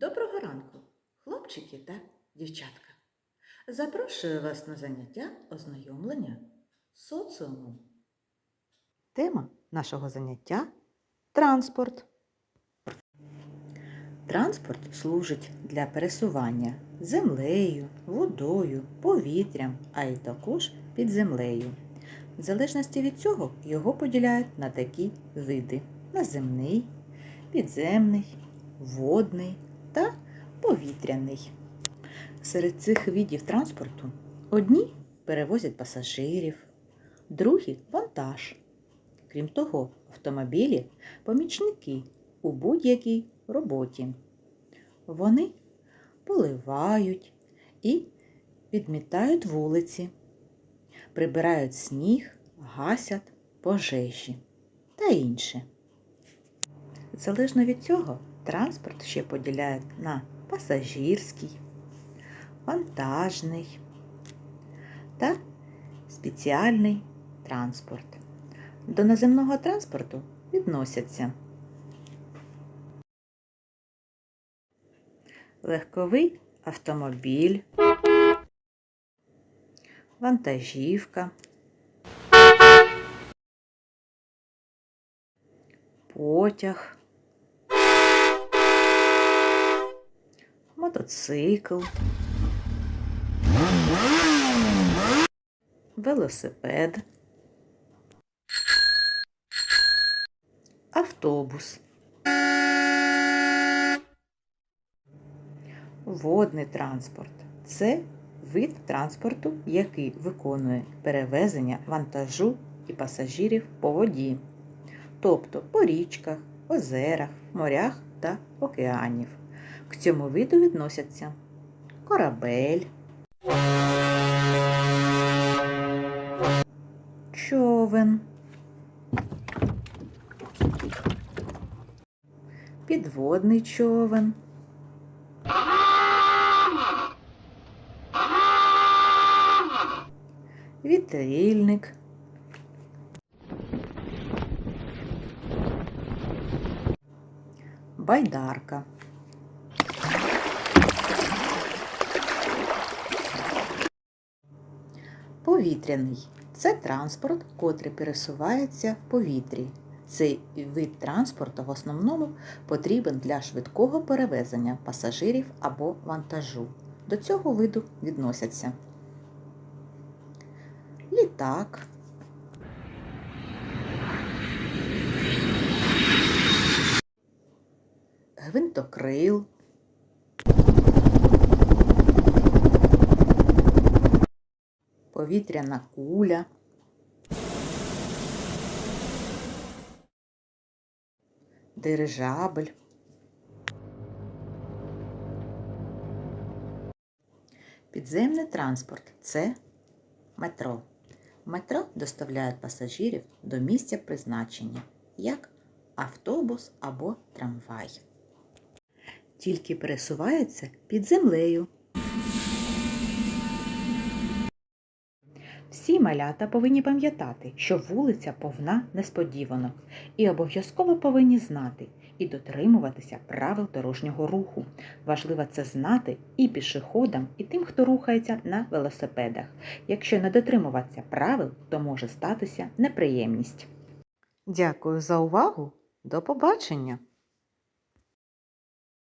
Доброго ранку, хлопчики та дівчатка. Запрошую вас на заняття ознайомлення з соціумом. Тема нашого заняття транспорт. Транспорт служить для пересування землею, водою, повітрям, а й також під землею. В залежності від цього його поділяють на такі види: наземний, підземний, водний та повітряний. Серед цих видів транспорту одні перевозять пасажирів, другі вантаж. Крім того, автомобілі помічники у будь-якій роботі. Вони поливають і підмітають вулиці, прибирають сніг, гасять пожежі та інше. Залежно від цього, транспорт ще поділяють на пасажирський, вантажний та спеціальний транспорт. До наземного транспорту відносяться легковий автомобіль, вантажівка, потяг, мотоцикл, велосипед, автобус, водний транспорт. Це вид транспорту, який виконує перевезення вантажу і пасажирів по воді, тобто по річках, озерах, морях та океанів. К цьому виду відносяться корабель, човен, підводний човен, вітрильник, байдарка. Повітряний це транспорт, котрий пересувається в повітрі. Цей вид транспорту в основному потрібен для швидкого перевезення пасажирів або вантажу. До цього виду відносяться літак, гвинтокрил, повітряна куля, дирижабель, підземний транспорт це метро. Метро доставляють пасажирів до місця призначення, як автобус або трамвай. Тільки пересувається під землею. Малята повинні пам'ятати, що вулиця повна несподіванок і обов'язково повинні знати і дотримуватися правил дорожнього руху. Важливо це знати і пішоходам, і тим, хто рухається на велосипедах. Якщо не дотримуватися правил, то може статися неприємність. Дякую за увагу. До побачення!